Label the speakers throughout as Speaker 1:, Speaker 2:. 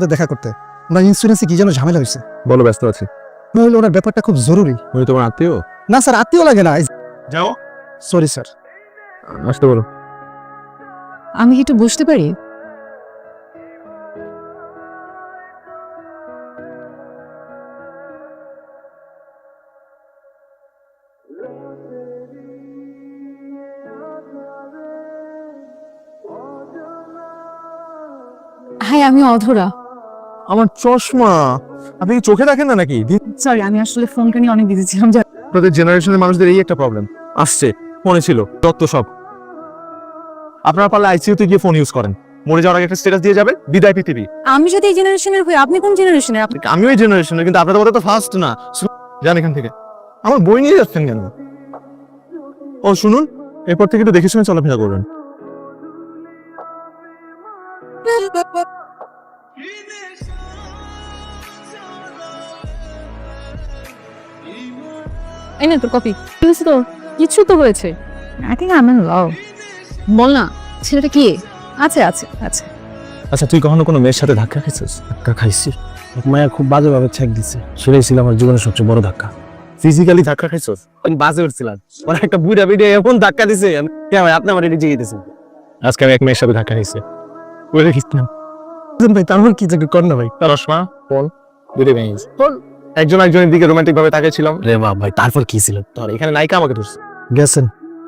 Speaker 1: সাথে দেখা করতে। ওনার ইন্স্যুরেন্সে কি যেন ঝামেলা হয়েছে।
Speaker 2: বলো ব্যস্ত আছি।
Speaker 1: নইলে ওনার ব্যাপারটা খুব জরুরি।
Speaker 2: উনি তোমার আত্মীয়?
Speaker 1: না স্যার আত্মীয় লাগে না।
Speaker 2: যাও।
Speaker 1: সরি স্যার
Speaker 2: আসতে বলো।
Speaker 3: আমি কি একটু বুঝতে পারি? হ্যাঁ আমি অধরা।
Speaker 2: আমার চশমা। আপনি কি চোখে দেখেন না নাকি?
Speaker 3: সরি আমি আসলে ফোনটা নিয়ে অনেক বিজি ছিলাম যা-
Speaker 2: আপনাদের জেনারেশনের মানুষদের এই একটা প্রবলেম আসছে ফোনে ছিল যত সব। আপনারা পারলে আইসিইউতে গিয়ে ফোন ইউজ করেন। মরে যাওয়ার আগে একটা স্ট্যাটাস দিয়ে যাবে বিদায় পৃথিবী।
Speaker 3: আমি যদি এই জেনারেশনের হই আপনি কোন জেনারেশনের আপনি
Speaker 2: আমিও এই জেনারেশনের কিন্তু আপনাদের মতো তো ফার্স্ট না। যান এখান থেকে। আমার বই নিয়ে যাচ্ছেন কেন? ও শুনুন এরপর থেকে একটু দেখে শুনে চলাফেরা করবেন
Speaker 3: না তোর কপি কি হয়েছে তো কিছু তো হয়েছে। I think I am lovable না ছেলেটা কি? আছে আছে আছে।
Speaker 4: আচ্ছা তুই কখনো কোনো মেয়ের সাথে ধাক্কা খেয়েছিস ধাক্কা খাইছি। মায়া খুব বাজেভাবে ছেক দিছে। সেটাই ছিল আমার জীবনের সবচেয়ে বড় ধাক্কা।
Speaker 2: ফিজিক্যালি ধাক্কা খাইছো
Speaker 4: আমি বাসে উঠছিলাম। ওরা একটা বুড়া বিড়ে এমন ধাক্কা দিছে আমি- আপনি আমার এটি জিগে দিয়েছেন
Speaker 2: আজকে আমি এক মেয়ের সাথে ধাক্কা খাইছি। বলে রেখেছিলাম
Speaker 4: ভাই তারপর কি চাকরি কর না ভাই
Speaker 2: রসমা ফোন দুটি ভেঙেছি একজন একজনের দিকে রোমান্টিক ভাবে তাকিয়েছিলাম।
Speaker 4: রে বাপ ভাই তারপর কি ছিল?
Speaker 2: তোর এখানে নায়িকা আমাকে ধরছে।
Speaker 4: গেছেন।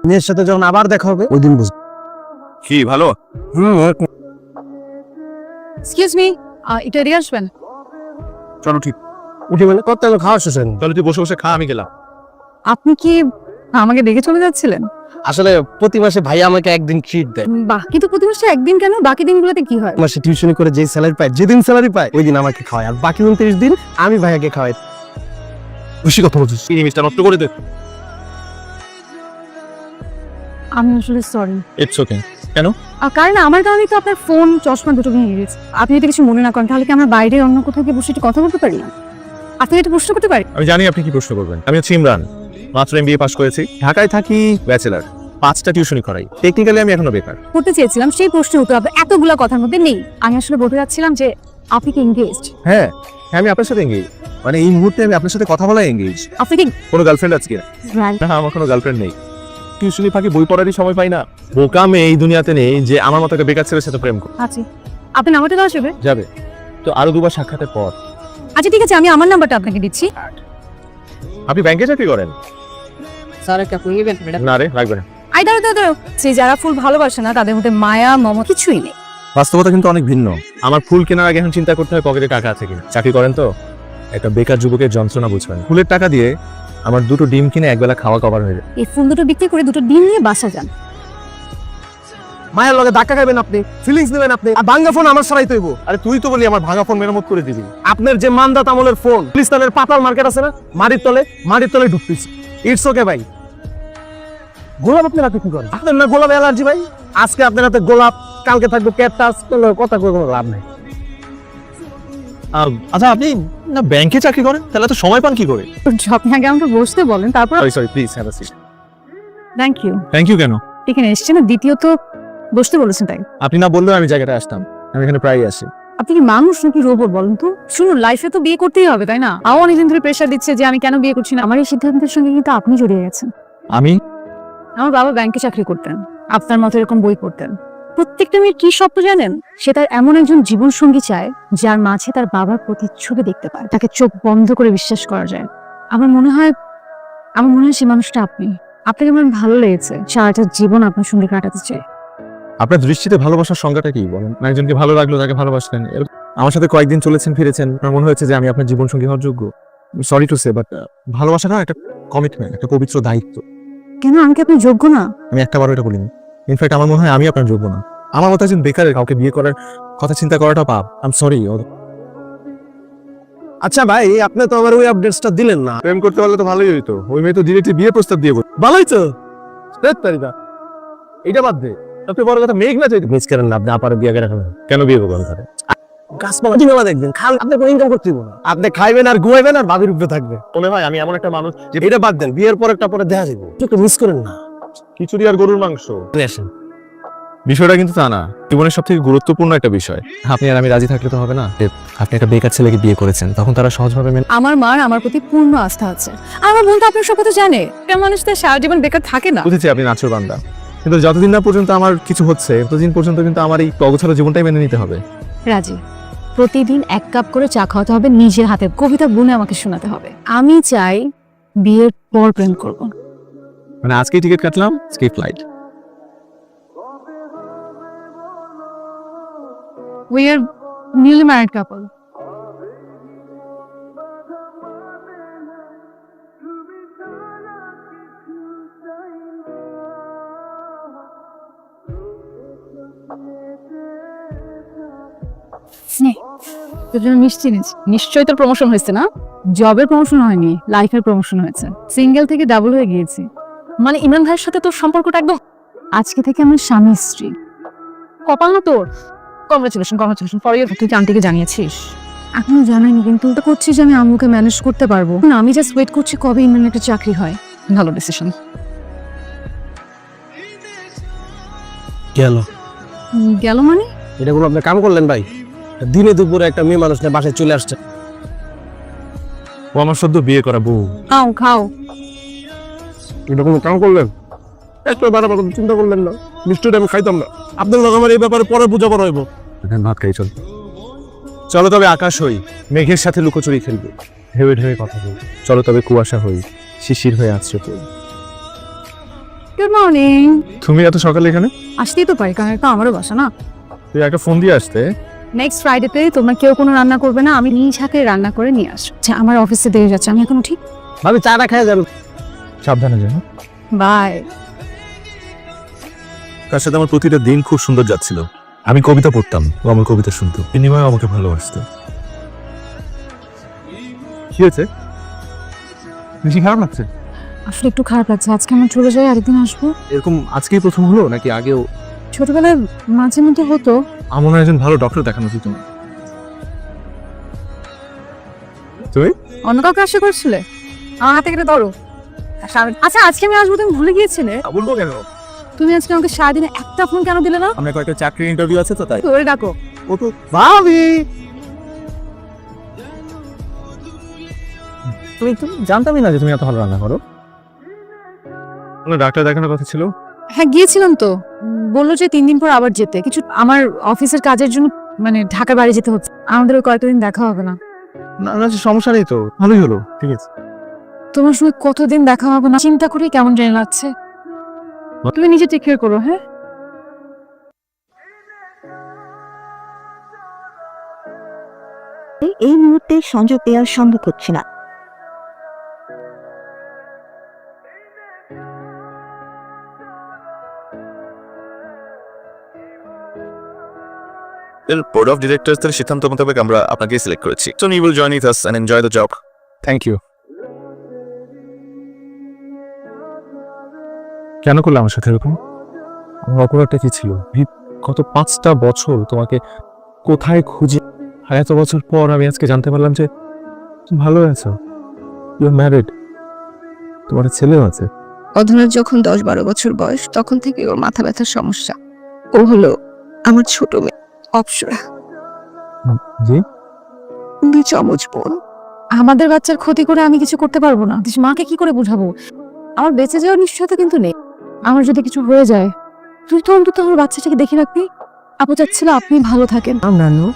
Speaker 4: মেয়ের সাথে যখন আবার দেখা হবে ওই দিন বুঝব।
Speaker 2: কি ভালো?
Speaker 4: হুম
Speaker 3: এক্সকিউজ মি এটা রিয়াস বেন
Speaker 2: চলো ঠিক।
Speaker 4: উঠে বলে কত তেল খাওয়া শেষ হয়নি।
Speaker 2: তাহলে তুই বসে বসে খা আমি গেলাম।
Speaker 3: আপনি কি আমাকে দেখে চলে যাচ্ছিলেন?
Speaker 4: আসলে প্রতি মাসে ভাই আমাকে একদিন ট্রিট দেয়।
Speaker 3: বাহ কিন্তু প্রতি মাসে একদিন কেন? বাকি দিনগুলোতে কি হয়?
Speaker 4: মাসে টিউশনি করে যেই স্যালারি পায় যেদিন স্যালারি পায় ওই দিন আমাকে খাওয়ায়। আর বাকি উনত্রিশ দিন আমি ভাইয়াকে খাওয়াই।
Speaker 2: খুশি কথা বলছিস। এই জিনিসটা নষ্ট করে দে।
Speaker 3: আমি আসলে সরি
Speaker 2: ইটস ওকে
Speaker 3: কারণ আমার কারণে তো আপনার ফোন চশমা দুটো ভেঙে গেছে আপনি যদি কিছু মনে না করেন তাহলে কি আমরা বাইরে অন্য কোথাও গিয়ে বসে একটু কথা বলতে পারি? আপনি এটা প্রশ্ন করতে পারি
Speaker 2: আমি জানি আপনি কি প্রশ্ন করবেন। আমি হচ্ছে ইমরান। মাত্র এমবিএ পাস করেছি। ঢাকায় থাকি ব্যাচেলার পাঁচটা টিউশনি করাই। টেকনিক্যালি আমি এখনও বেকার।
Speaker 3: করতে চেয়েছিলাম সেই প্রশ্নের উত্তর আপনার এতগুলো কথার মধ্যে নেই। আমি আসলে বলতে যাচ্ছিলাম যে আপনি কি এঙ্গেজড
Speaker 2: হ্যাঁ হ্যাঁ আমি আপনার সাথে এঙ্গেজ মানে এই মুহূর্তে আমি আপনার সাথে কথা বলা এঙ্গেজ
Speaker 3: আপনি কি
Speaker 2: কোনো গার্লফ্রেন্ড আছে কিনা না আমার কোনো গার্লফ্রেন্ড নেই। টিউশনি ফাঁকি বই পড়ারই সময় পাই না। বোকা মেয়ে এই দুনিয়াতে নেই যে আমার মতো একটা বেকার ছেলের সাথে প্রেম করে
Speaker 3: আছি আপনি নাম্বারটা দেওয়া যাবে?
Speaker 2: যাবে। তো আরও দুবার সাক্ষাতের পর।
Speaker 3: আচ্ছা ঠিক আছে আমি আমার নাম্বারটা আপনাকে দিচ্ছি।
Speaker 2: আপনি ব্যাংকে চাকরি করেন?
Speaker 3: স্যার একটা আপনি নেবেন? ম্যাডাম?
Speaker 2: না রে লাগবে না।
Speaker 3: আই দাঁড়ো দাঁড়ো দাঁড়ো সেই যারা ফুল ভালোবাসে না তাদের মধ্যে মায়া মম কিছুই নেই।
Speaker 2: বাস্তবতা কিন্তু অনেক ভিন্ন। আমার ফুল কেনার আগে এখন চিন্তা করতে হয় পকেটে টাকা আছে কিনা। চাকরি করেন তো? একটা বেকার যুবকের যন্ত্রণা বুঝবেন। ফুলের টাকা দিয়ে আমার দুটো ডিম কিনে একবেলা খাওয়া কভার হয়ে যায়।
Speaker 3: এই ফুল দুটো বিক্রি করে দুটো ডিম নিয়ে বাসা যান।
Speaker 4: মায়ের লগে ধাক্কা খাবেন আপনি ফিলিংস নেবেন আপনি আর বাঙ্গা ফোন আমার সারাই তৈব
Speaker 2: আরে তুই তো বলি আমার ভাঙা ফোন মেরামত করে দিবি।
Speaker 4: আপনার যে মান্দা তামলের ফোন গুলিস্তানের পাতাল মার্কেট আছে না? মাটির তলে মাটির তলে ঢুকতেছি। ইটস ওকে ভাই গোলাপ আপনি রাতে কি করেন আপনার না গোলাপ অ্যালার্জি ভাই? আজকে আপনার হাতে গোলাপ কালকে থাকবে ক্যাকটাস কথা কয়ে কোনো লাভ নেই।
Speaker 2: আচ্ছা আপনি না ব্যাংকে চাকরি করেন? তাহলে তো সময় পান কি করে?
Speaker 3: আপনি আগে আমাকে বসতে বলেন তারপর
Speaker 2: sorry sorry please have a seat
Speaker 3: thank you
Speaker 2: thank you কেন?
Speaker 3: এখানে এসছেন না দ্বিতীয়ত বসতে বলেছেন তাই।
Speaker 2: আপনি না বললেও আমি জায়গাটা আসতাম। আমি এখানে প্রায়ই আসি।
Speaker 3: আপনি কি মানুষ নাকি রোবট বলেন তো? শুনুন লাইফে তো বিয়ে করতেই হবে তাই না? আও অনেকদিন ধরে প্রেশার দিচ্ছে যে আমি কেন বিয়ে করছি না? আমার এই সিদ্ধান্তের সঙ্গে কিন্তু আপনি জড়িয়ে গেছেন।
Speaker 2: আমি
Speaker 3: আমার বাবা ব্যাংকে চাকরি করতেন, আপনার মতো এরকম বই পড়তেন। প্রত্যেকটা মেয়ের কি স্বপ্ন জানেন? সে তার এমন একজন জীবন সঙ্গী চায়, যার মাঝে তার বাবার প্রতিচ্ছবি দেখতে পায়। তাকে চোখ বন্ধ করে বিশ্বাস করা যায়। আমার মনে হয়, আমার মনে হয় সে মানুষটা আপনি। আপনাকে আমার ভালো লেগেছে, সারাটা জীবন আপনার সঙ্গে কাটাতে চাই।
Speaker 2: আপনার দৃষ্টিতে ভালোবাসার সংজ্ঞাটা কি বলেন? একজনকে ভালো লাগল, তাকে ভালোবাসলেন আমার সাথে কয়েকদিন চলেছেন, ফিরেছেন। আমার মনে হয়েছে যে আমি আপনার জীবন সঙ্গী হওয়ার যোগ্য? সরি টু সে বাট ভালোবাসাটা একটা কমিটমেন্ট একটা পবিত্র দায়িত্ব।
Speaker 3: কেন? আমি কি আপনি যোগ্য না?
Speaker 2: আমি একটা বারও এটা বলিনি। ইনফ্যাক্ট আমার মনে হয় আমি আপনার যোগ্য না। আমার মতো একজন বেকারের কাউকে বিয়ে করার কথা চিন্তা করাটা পাপ। আই এম সরি
Speaker 4: আচ্ছা ভাই আপনি তো আমার ওই আপডেটসটা দিলেন না।
Speaker 2: প্রেম করতে পারলে তো ভালোই হইতো। ওই মেয়ে তো ডিরেক্টলি বিয়ে প্রস্তাব দিয়ে বল
Speaker 4: ভালোই তো।
Speaker 2: তারিদা এটা বাদ দে। সবচেয়ে বড় কথা মেঘ না চাইতে
Speaker 4: মিস করেন না আপনি আপারে বিয়ে করে
Speaker 2: কেন বিয়ে করবেন তাহলে?
Speaker 4: গাছপালা দিনবেলা দেখবেন। খাল আপনি কোনো ইনকাম করতে না। আপনি খাইবেন আর ঘুমাইবেন আর ভাবির উপরে থাকবে
Speaker 2: মনে হয় আমি এমন একটা মানুষ যে
Speaker 4: এটা বাদ দেন বিয়ের পর একটা পরে দেখা যাবে। একটু মিস করেন না।
Speaker 2: খিচুড়ি আর গরুর মাংস।
Speaker 4: আসেন।
Speaker 2: বিষয়টা কিন্তু তা না। জীবনের সব থেকে গুরুত্বপূর্ণ একটা বিষয়। আপনি আর আমি রাজি থাকলে তো হবে না। আপনি একটা বেকার ছেলেকে বিয়ে করেছেন তখন তারা সহজভাবে মেনে
Speaker 3: আমার মার আমার প্রতি পূর্ণ আস্থা আছে। আর আমার বোন তো আপনার সব কথা জানে। একটা মানুষ তো সারা জীবন বেকার থাকে না।
Speaker 2: বুঝেছি আপনি নাচুর বান্দা। কিন্তু যতদিন না পর্যন্ত আমার কিছু হচ্ছে ততদিন পর্যন্ত কিন্তু আমার এই অগোছালো জীবনটাই মেনে নিতে হবে।
Speaker 3: রাজি। প্রতিদিন এক কাপ করে চা খাওয়াতে হবে নিজের হাতে। কবিতা গুনে আমাকে শোনাতে হবে। আমি চাই বিয়ের পর প্রেম করব।
Speaker 2: মানে আজকেই টিকিট কাটলাম আজকেই flight
Speaker 3: we are newly married couple তোর জন্য মিষ্টি নিশ্চয়ই তোর প্রমোশন হয়েছে না? জবের প্রমোশন হয়নি লাইফের প্রমোশন হয়েছে। সিঙ্গেল থেকে ডাবল হয়ে গিয়েছি। মানে ইমরান ভাইয়ের সাথে তোর সম্পর্কটা একদম আজকে থেকে আমার স্বামী স্ত্রী। কপাল না তোর? কংগ্রেচুলেশন কংগ্রেচুলেশন ফর ইউর তুই আন্টিকে জানিয়েছিস? এখনও জানাইনি কিন্তু তো করছি যে আমি আম্মুকে ম্যানেজ করতে পারব। না আমি জাস্ট ওয়েট করছি কবে ইমরান একটা চাকরি হয়। ভালো ডিসিশন
Speaker 4: গেল।
Speaker 3: গেল মানে?
Speaker 4: এটা কোনো আপনি কাম করলেন ভাই? দিনে দুপুরে একটা মেয়ে মানুষ নিয়ে বাসায় চলে আসছে।
Speaker 2: ও আমার সদ্য বিয়ে করা বউ।
Speaker 3: খাও খাও।
Speaker 4: এটা কোনো কাম করলেন? একটু বারবার কথা চিন্তা করলেন না। মিষ্টিটা আমি খাইতাম না। আপনার লোক আমার এই ব্যাপারে পরে পড়া
Speaker 2: ভাত খাই চল। চলো তবে আকাশ হই মেঘের সাথে লুকোচুরি খেলব। ঢেবে ঢেবে কথা বলব চলো তবে কুয়াশা হই শিশির হয়ে আসছে তো
Speaker 3: গুড মর্নিং
Speaker 2: তুমি এত সকালে এখানে?
Speaker 3: আসতেই তো পারি কারণ এটা আমারও বাসা না।
Speaker 2: তুই একটা ফোন দিয়ে আসতে।
Speaker 3: নেক্সট ফ্রাইডেতে তোমরা কেউ কোনো রান্না করবে না আমি নিজ হাতে রান্না করে নিয়ে আসব। আচ্ছা আমার অফিসে দেরি যাচ্ছে আমি এখন উঠি।
Speaker 4: ভাবি চাটা খাই যাবেন
Speaker 2: সাবধানে যেন
Speaker 3: বাই
Speaker 2: তার সাথে আমার প্রতিটা দিন খুব সুন্দর যাচ্ছিল। আমি কবিতা পড়তাম ও আমার কবিতা শুনতো। বিনিময়ে আমাকে ভালোবাসতো। কি হয়েছে? বেশি খারাপ লাগছে?
Speaker 3: আসলে একটু খারাপ লাগছে আজকে আমার চলে যাই আরেকদিন আসব।
Speaker 2: এরকম আজকেই প্রথম হলো নাকি আগেও
Speaker 3: ছোটবেলায় মাঝে মধ্যে হতো?
Speaker 2: আমার মনে হয় একজন ভালো ডক্টর দেখানো উচিত তোমার তুমি?
Speaker 3: অন্য কাউকে আশা করছিলে? আমার হাতে কেটে ধরো। আচ্ছা আজকে আমি আসব তুমি ভুলে গিয়েছিলে?
Speaker 2: বলব কেন?
Speaker 3: তুমি আজকে আমাকে সারাদিনে একটা ফোন কেন দিলে না?
Speaker 2: আমরা কয়েকটা চাকরির ইন্টারভিউ আছে তো তাই।
Speaker 3: ধরে ডাকো।
Speaker 2: ও তো
Speaker 4: ভাবি।
Speaker 2: তুমি তো জানতামই না যে তুমি এত ভালো রান্না করো। ডাক্তার দেখানোর কথা ছিল?
Speaker 3: হ্যাঁ গিয়েছিলাম তো। বলল যে তিন দিন পর আবার যেতে। কিছু আমার অফিসের কাজের জন্য মানে ঢাকা বাড়ি যেতে হচ্ছে। আমাদের ওই কয়েকদিন দেখা হবে না।
Speaker 2: না না সমস্যা নেই তো। ভালোই হলো ঠিক আছে।
Speaker 3: তোমার সঙ্গে কতদিন দেখা হবে না? চিন্তা করেই কেমন জানি লাগছে। তুমি নিজে টেক কেয়ার করো হ্যাঁ?
Speaker 5: এই মুহূর্তে সংযোগ দেওয়ার সম্ভব হচ্ছে না।
Speaker 6: এর বোর্ড অফ ডিরেক্টরসদের সিদ্ধান্ত মোতাবেক আমরা আপনাকে সিলেক্ট করেছি। So you will join with us and enjoy the job
Speaker 2: thank you কেন করলে আমার সাথে এরকম? আমার অপরাধটা কি ছিল? গত পাঁচটা বছর তোমাকে কোথায় খুঁজে আর এত বছর পর আমি আজকে জানতে পারলাম যে তুমি ভালো আছো। ইউ আর ম্যারিড তোমার ছেলেও আছে।
Speaker 7: অধুনার যখন দশ বারো বছর বয়স তখন থেকে ওর মাথা ব্যথার সমস্যা। ও হলো আমার ছোট মেয়ে। অপসরা
Speaker 2: জি?
Speaker 7: দুই চামচ বোন।
Speaker 3: আমাদের বাচ্চার ক্ষতি করে আমি কিছু করতে পারব না। মাকে কি করে বোঝাবো? আমার বেঁচে যাওয়ার নিশ্চয়তা কিন্তু নেই। আমার যদি কিছু হয়ে যায় তুই তো অন্তত আমার বাচ্চাটাকে দেখে রাখবি। আপু চাচ্ছিল আপনি ভালো থাকেন।
Speaker 1: আমরা
Speaker 5: করো